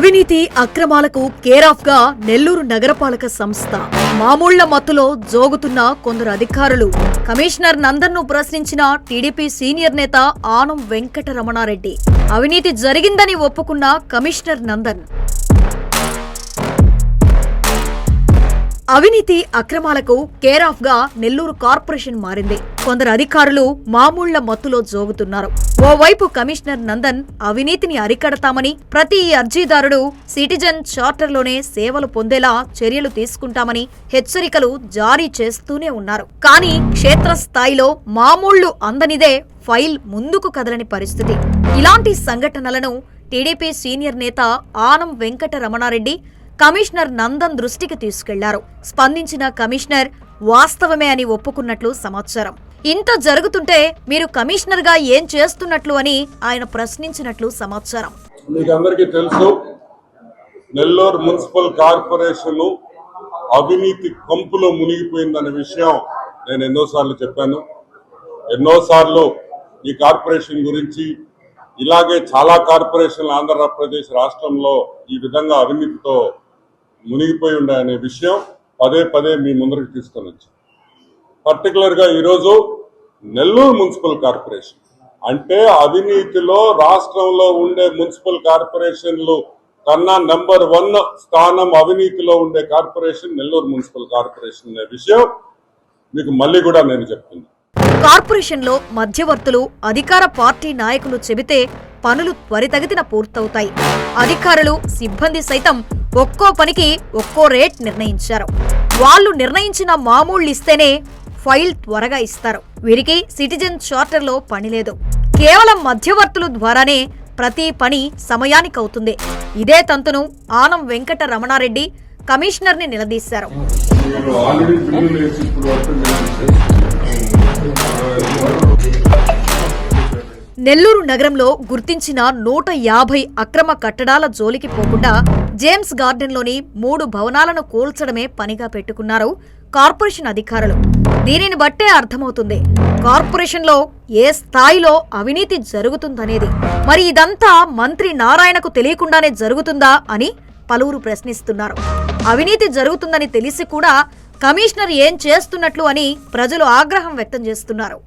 అవినీతి అక్రమాలకు కేరాఫ్గా నెల్లూరు నగరపాలక సంస్థ. మామూళ్ళ మత్తులో జోగుతున్న కొందరు అధికారులు. కమిషనర్ నందన్ను ప్రశ్నించిన టీడీపీ సీనియర్ నేత ఆనం వెంకటరమణారెడ్డి. అవినీతి జరిగిందని ఒప్పుకున్న కమిషనర్ నందన్. అవినీతి అక్రమాలకు కేర్ ఆఫ్గా నెల్లూరు కార్పొరేషన్ మారింది. కొందరు అధికారులు మామూళ్ళ మత్తులో జోగుతున్నారు. ఓవైపు కమిషనర్ నందన్ అవినీతిని అరికడతామని ప్రతి అర్జీదారుడు సిటిజన్ చార్టర్లోనే సేవలు పొందేలా చర్యలు తీసుకుంటామని హెచ్చరికలు జారీ చేస్తూనే ఉన్నారు. కానీ క్షేత్రస్థాయిలో మామూళ్ళు అందనిదే ఫైల్ ముందుకు కదలని పరిస్థితి. ఇలాంటి సంఘటనలను టీడీపీ సీనియర్ నేత ఆనం వెంకట రమణారెడ్డి కమిషనర్ నందన్ దృష్టికి తీసుకెళ్ళారు. స్పందించిన కమిషనర్ వాస్తవమే అని ఒప్పుకున్నట్లు సమాచారం. ఇంత జరుగుతుంటే మీరు కమిషనర్గా ఏం చేస్తున్నట్లు అని ఆయన ప్రశ్నించినట్లు సమాచారం. మీకు తెలుసు నెల్లూరు మున్సిపల్ కార్పొరేషన్ అవినీతి కంపులో మునిగిపోయిందనే విషయం నేను ఎన్నోసార్లు చెప్పాను. ఎన్నోసార్లు ఈ కార్పొరేషన్ గురించి ఇలాగే చాలా కార్పొరేషన్లు ఆంధ్రప్రదేశ్ రాష్ట్రంలో ఈ విధంగా అవినీతితో మునిగిపోయి ఉండే విషయం పదే పదే మీ ముందరికి తీసుకొని వచ్చి. పర్టికులర్గా ఈరోజు నెల్లూరు మున్సిపల్ కార్పొరేషన్. అంటే అవినీతిలో రాష్ట్రంలో ఉండే మున్సిపల్ కార్పొరేషన్లు కన్నా నెంబర్ వన్ స్థానం అవినీతిలో ఉండే కార్పొరేషన్ నెల్లూరు మున్సిపల్ కార్పొరేషన్ అనే విషయం మీకు మళ్ళీ కూడా నేను చెప్తున్నా. కార్పొరేషన్లో మధ్యవర్తులు అధికార పార్టీ నాయకులు చెబితే పనులు త్వరితగతిన పూర్తవుతాయి. అధికారులు సిబ్బంది సైతం ఒక్కో పనికి ఒక్కో రేట్ నిర్ణయించారు. వాళ్ళు నిర్ణయించిన మామూళ్ళు ఇస్తేనే ఫైల్ త్వరగా ఇస్తారు. వీరికి సిటిజన్ చార్టర్లో పని లేదు. కేవలం మధ్యవర్తుల ద్వారానే ప్రతి పని సమయానికి అవుతుంది. ఇదే తంతును ఆనం వెంకట రమణారెడ్డి కమిషనర్ని నిలదీశారు. ఆల్రెడీ నెల్లూరు నగరంలో గుర్తించిన నూట యాభై అక్రమ కట్టడాల జోలికి పోకుండా జేమ్స్ గార్డెన్లోని మూడు భవనాలను కూల్చడమే పనిగా పెట్టుకున్నారు కార్పొరేషన్ అధికారులు. దీనిని బట్టే అర్థమవుతుంది. కార్పొరేషన్లో ఏ స్థాయిలో అవినీతి జరుగుతుందనేది. మరి ఇదంతా మంత్రి నారాయణకు తెలియకుండానే జరుగుతుందా అని పలువురు ప్రశ్నిస్తున్నారు. అవినీతి జరుగుతుందని తెలిసి కూడా కమిషనర్ ఏం చేస్తున్నట్లు అని ప్రజలు ఆగ్రహం వ్యక్తం చేస్తున్నారు.